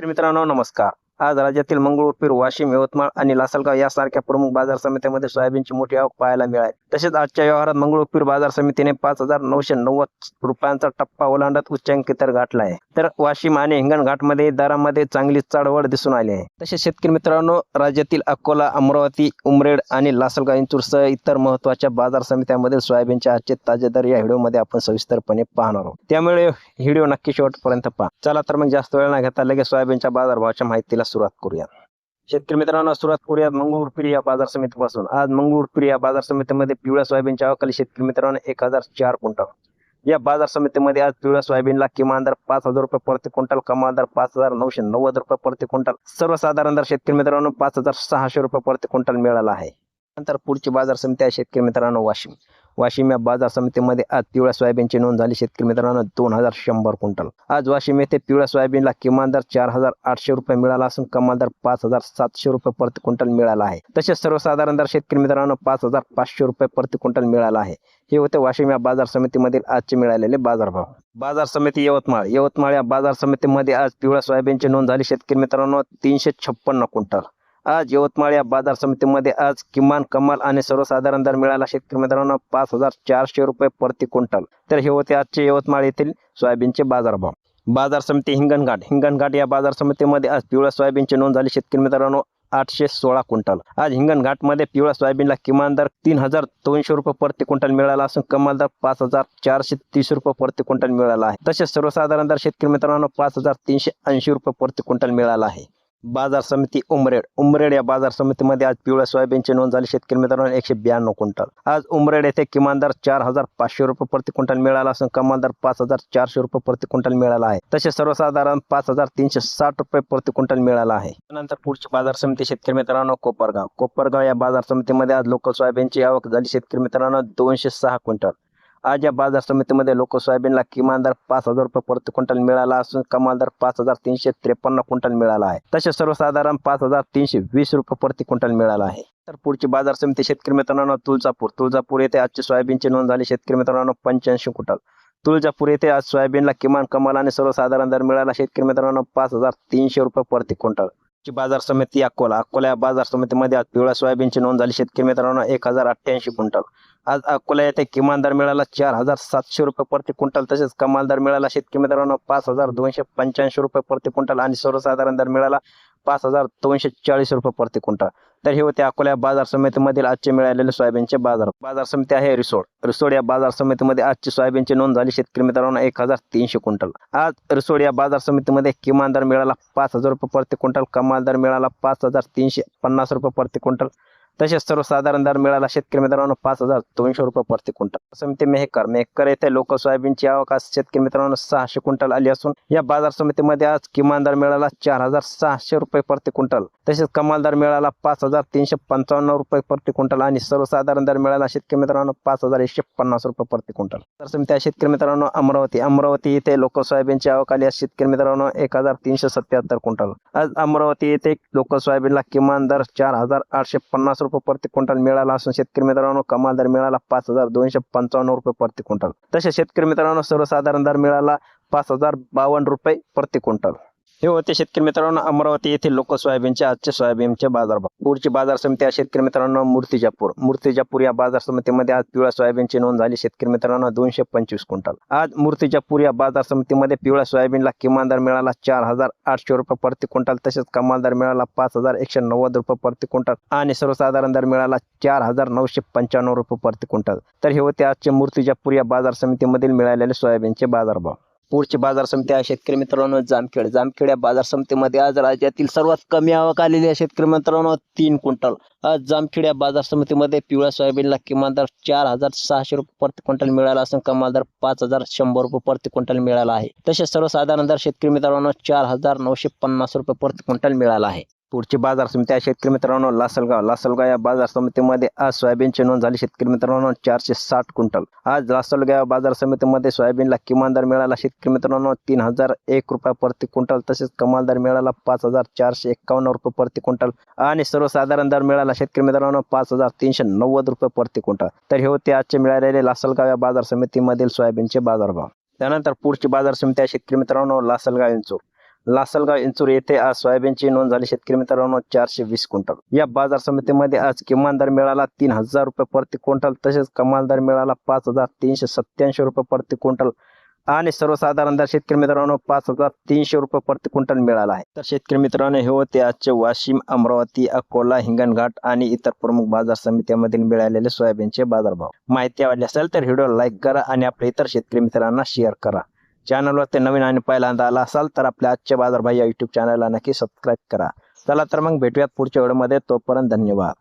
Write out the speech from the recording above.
तर मित्रांनो नमस्कार. आज राज्यातील मंगळूरपीर वाशिम यवतमाळ आणि लासलगाव यासारख्या प्रमुख बाजार समित्यांमध्ये सोयाबीनची मोठी आवक पाहायला मिळाली. तसेच आजच्या व्यवहारात मंगळूरपीर बाजार समितीने पाच हजार नऊशे नव्वद रुपयांचा टप्पा ओलांडत उच्चांकी तर गाठला आहे. तर वाशिम आणि हिंगणघाटमध्ये दरामध्ये चांगली चढवड दिसून आली आहे. तसेच शेतकरी मित्रांनो राज्यातील अकोला अमरावती उमरेड आणि लासलगाव इंचूरसह इतर महत्त्वाच्या बाजार समित्यांमधील सोयाबीनचे आजचे ताजे दर या व्हिडिओमध्ये आपण सविस्तरपणे पाहणार आहोत. त्यामुळे व्हिडिओ नक्की शेवटपर्यंत पहा. चला तर मग जास्त वेळ न घेता लगेच सोयाबीनच्या बाजारभावाच्या माहितीला सुरुवात करूयात शेतकरी मित्रांनो सुरुवात करूयात मंगळूर या बाजार समितीपासून. आज मंगळूर या बाजार समितीमध्ये पिवळ्या सोयाबीनच्या अवकाली शेतकरी मित्रांनो एक हजार चार क्विंटल. या बाजार समितीमध्ये आज पिवळ्या सोयाबीनला किमान दर पाच हजार रुपये प्रति क्विंटल कमाल दर पाच हजार नऊशे नव्वद रुपये प्रति क्विंटल. सर्वसाधारण दर शेतकरी मित्रांनो पाच हजार सहाशे रुपये प्रति क्विंटल मिळाला आहे. नंतर पुढची बाजार समिती आहे शेतकरी मित्रांनो वाशिम. वाशिम या बाजार समितीमध्ये आज पिवळ्या सोयाबीनची नोंद झाली. शेतकरी मित्रांनो दोन हजार शंभर क्विंटल. आज वाशिम येथे पिवळ्या सोयाबीनला किमान दर चार हजार आठशे रुपये मिळाला असून कमाल दर पाच हजार सातशे रुपये प्रति क्विंटल मिळाला आहे. तसेच सर्वसाधारण दर शेतकरी मित्रांनो पाच हजार पाचशे रुपये प्रति क्विंटल मिळाला आहे. हे होते वाशिम या बाजार समितीमधील आजचे मिळालेले बाजारभाव. बाजार समिती यवतमाळ. यवतमाळ या बाजार समितीमध्ये आज पिवळ्या सोयाबीनची नोंद झाली. शेतकरी मित्रांनो तीनशे छप्पन्न क्विंटल. आज यवतमाळ या बाजार समितीमध्ये आज किमान कमाल आणि सर्वसाधारण दर मिळाला. शेतकरी मित्रांनो पाच हजार चारशे रुपये प्रति क्विंटल. तर हे होते आजचे यवतमाळ येथील सोयाबीनचे बाजारभाव. बाजार समिती हिंगणघाट. हिंगणघाट या बाजार समितीमध्ये आज पिवळ्या सोयाबीनची नोंद झाली. शेतकरी मित्रांनो आठशे सोळा क्विंटल. आज हिंगणघाटमध्ये पिवळ्या सोयाबीनला किमान दर तीन हजार दोनशे रुपये प्रति क्विंटल मिळाला असून कमाल दर पाच हजार चारशे तीस रुपये प्रति क्विंटल मिळाला आहे. तसेच सर्वसाधारण दर शेतकरी मित्रांनो पाच हजार तीनशे ऐंशी रुपये प्रति क्विंटल मिळाला आहे. बाजार समिती उमरेड. उमरेड या बाजार समितीमध्ये आज पिवळ्या सोयाबीनची नोंद झाली. शेतकरी मित्रांनो एकशे ब्याण्णव क्विंटल. आज उमरेड येथे किमान दर चार हजार पाचशे रुपये प्रति क्विंटल मिळाला असून कमाल दर पाच हजार चारशे रुपये प्रति क्विंटल मिळाला आहे. तसेच सर्वसाधारण पाच हजार तीनशे साठ रुपये प्रति क्विंटल मिळाला आहे. त्यानंतर पुढची बाजार समिती शेतकरी मित्रांनो कोपरगाव. कोपरगाव या बाजार समितीमध्ये आज लोकल सोयाबीनची आवक झाली. शेतकरी मित्रांनो दोनशे सहा क्विंटल. आज या बाजार समितीमध्ये लोक सोयाबीनला किमान दर पाच हजार रुपये प्रति क्विंटल मिळाला असून कमाल दर पाच हजार तीनशे त्रेपन्न क्विंटल मिळाला आहे. तसेच सर्वसाधारण पाच हजार तीनशे वीस रुपये प्रति क्विंटल मिळाला आहे. तर पुढची बाजार समिती शेतकरी मित्रांनो तुळजापूर. तुळजापूर येथे आजची सोयाबीनची नोंद झाली. शेतकरी मित्रांनो पंच्याऐंशी क्विंटल. तुळजापूर येथे आज सोयाबीनला किमान कमाल आणि सर्वसाधारण दर मिळाला. शेतकरी मित्रांनो पाच हजार तीनशे रुपये प्रति क्विंटल. ची बाजार समिती अकोला. अकोला या बाजार समितीमध्ये आज पिवळ्या सोयाबीनची नोंद झाली. शेतकरी मित्रांनो एक हजार अठ्ठ्याऐंशी क्विंटल. आज अकोला येथे किमान दर मिळाला चार हजार सातशे रुपये प्रति क्विंटल. तसेच कमाल दर मिळाला शेतकरी मित्रांनो पाच हजार दोनशे पंच्याऐंशी रुपये प्रति क्विंटल आणि सर्वसाधारण दर मिळाला पाच हजार दोनशे चाळीस रुपये प्रति क्विंटल. तर हे होते अकोला बाजार समितीमधील आजचे मिळालेले सोयाबीनचे बाजार. बाजार समिती आहे रिसोड. रिसोड या बाजार समितीमध्ये आजची सोयाबीनची नोंद झाली शेतकरी मित्रांनो एक हजार तीनशे क्विंटल. आज रिसोड या बाजार समितीमध्ये किमान दर मिळाला पाच हजार रुपये प्रति क्विंटल. कमाल दर मिळाला पाच हजार तीनशे पन्नास रुपये प्रति क्विंटल. तसेच सर्वसाधारण दर मिळाला शेतकरी मित्रांनो पाच हजार दोनशे रुपये प्रति क्विंटल. समिती मेहकर मेहकर येथे लोक सोयाबीनची आवक आज शेतकरी मित्रांनो सहाशे क्विंटल आली असून या बाजार समितीमध्ये आज किमान दर मिळाला चार हजार सहाशे रुपये प्रति क्विंटल. तसेच कमाल दर मिळाला पाच हजार तीनशे पंचावन्न रुपये प्रति क्विंटल आणि सर्वसाधारण दर मिळाला शेतकरी मित्रांनो पाच हजार एकशे पन्नास रुपये प्रति क्विंटल. तर समिती शेतकरी मित्रांनो अमरावती अमरावती येथे लोक सोयाबीनची आवक आली आज शेतकरी मित्रांनो एक हजार तीनशे सत्याहत्तर क्विंटल. आज अमरावती येथे लोक सोयाबीनला किमान दर चार हजार आठशे पन्नास रुपये प्रति क्विंटल मिळाला असून शेतकरी मित्रांनो कमाल दर मिळाला पाच हजार दोनशे पंचावन्न रुपये प्रति क्विंटल. तसेच शेतकरी मित्रांनो सर्वसाधारण दर मिळाला पाच हजार बावन्न रुपये प्रति क्विंटल. हे होते शेतकरी मित्रांनो अमरावती येथील लोक सोयाबीनचे आजचे सोयाबीनचे बाजारभाव पुढची बाजार समिती आहे शेतकरी मित्रांनो मूर्तिजापूर. मूर्तिजापूर या बाजार समितीमध्ये आज पिवळ्या सोयाबीनची नोंद झाली. शेतकरी मित्रांनो दोनशे पंचवीस क्विंटल. आज मूर्तिजापूर या बाजार समितीमध्ये पिवळ्या सोयाबीनला किमान दर मिळाला चार हजार आठशे रुपये प्रति क्विंटल तसेच कमाल दर मिळाला पाच हजार एकशे नव्वद रुपये प्रति क्विंटल आणि सर्वसाधारण दर मिळाला चार हजार नऊशे पंच्याण्णव रुपये प्रति क्विंटल. तर हे होते आजचे मूर्तिजापूर या बाजार समितीमधील मिळालेले सोयाबीनचे बाजारभाव पुढची बाजार समिती आहे. शेतकरी मित्रांनो जामखेड. जामखेड या बाजार समितीमध्ये आज राज्यातील सर्वात कमी आवक आलेली आहे. शेतकरी मित्रांनो तीन क्विंटल. आज जामखेड या बाजार समितीमध्ये पिवळ्या सोयाबीनला किमान दर चार हजार सहाशे रुपये प्रति क्विंटल मिळाला असून कमाल दर पाच हजार शंभर रुपये प्रति क्विंटल मिळाला आहे. तसेच सर्वसाधारण दर शेतकरी मित्रांनो चार हजार नऊशे पन्नास रुपये प्रति क्विंटल मिळाला आहे. पुढची बाजार समिती आहे. शेतकरी मित्रांनो लासलगाव लासलगाव या बाजार समितीमध्ये आज सोयाबीनची नोंद झाली. शेतकरी मित्रांनो चारशे साठ क्विंटल. आज लासलगाव बाजार समितीमध्ये सोयाबीनला किमान दर मिळाला. शेतकरी मित्रांनो तीन हजार एक रुपये प्रति क्विंटल तसेच कमाल दर मिळाला पाच हजार चारशे एक्कावन्न रुपये प्रति क्विंटल आणि सर्वसाधारण दर मिळाला शेतकरी मित्रांनो पाच हजार तीनशे नव्वद रुपये प्रति क्विंटल. तर हे होते आजचे मिळालेले लासलगाव या बाजार समितीमधील सोयाबीनचे बाजारभाव. त्यानंतर पुढची बाजार समिती आहे. शेतकरी मित्रांनो लासलगाव इंचूर. लासलगाव इंचूर येथे आज सोयाबीनची नोंद झाली. शेतकरी मित्रांनो चारशे वीस क्विंटल. या बाजार समितीमध्ये आज किमान दर मिळाला तीन हजार रुपये प्रति क्विंटल तसेच कमाल दर मिळाला पाच हजार तीनशे सत्याऐंशी रुपये प्रति क्विंटल. आणि सर्वसाधारण दर शेतकरी मित्रांनो पाच हजार तीनशे रुपये प्रति क्विंटल मिळाला आहे. तर शेतकरी मित्रांनो हे होते आजचे वाशिम अमरावती अकोला हिंगणघाट आणि इतर प्रमुख बाजार समित्यांमधील मिळालेले सोयाबीनचे बाजारभाव. माहिती आवडली असेल तर व्हिडिओ लाईक करा आणि आपल्या इतर शेतकरी मित्रांना शेअर करा. चॅनलवर ते नवीन आणि पहिल्यांदा आला असाल तर आपल्या आजचे बाजारभाई या युट्यूब चॅनलला नक्की सबस्क्राईब करा. चला तर मग भेटूयात पुढच्या व्हिडिओमध्ये तोपर्यंत धन्यवाद.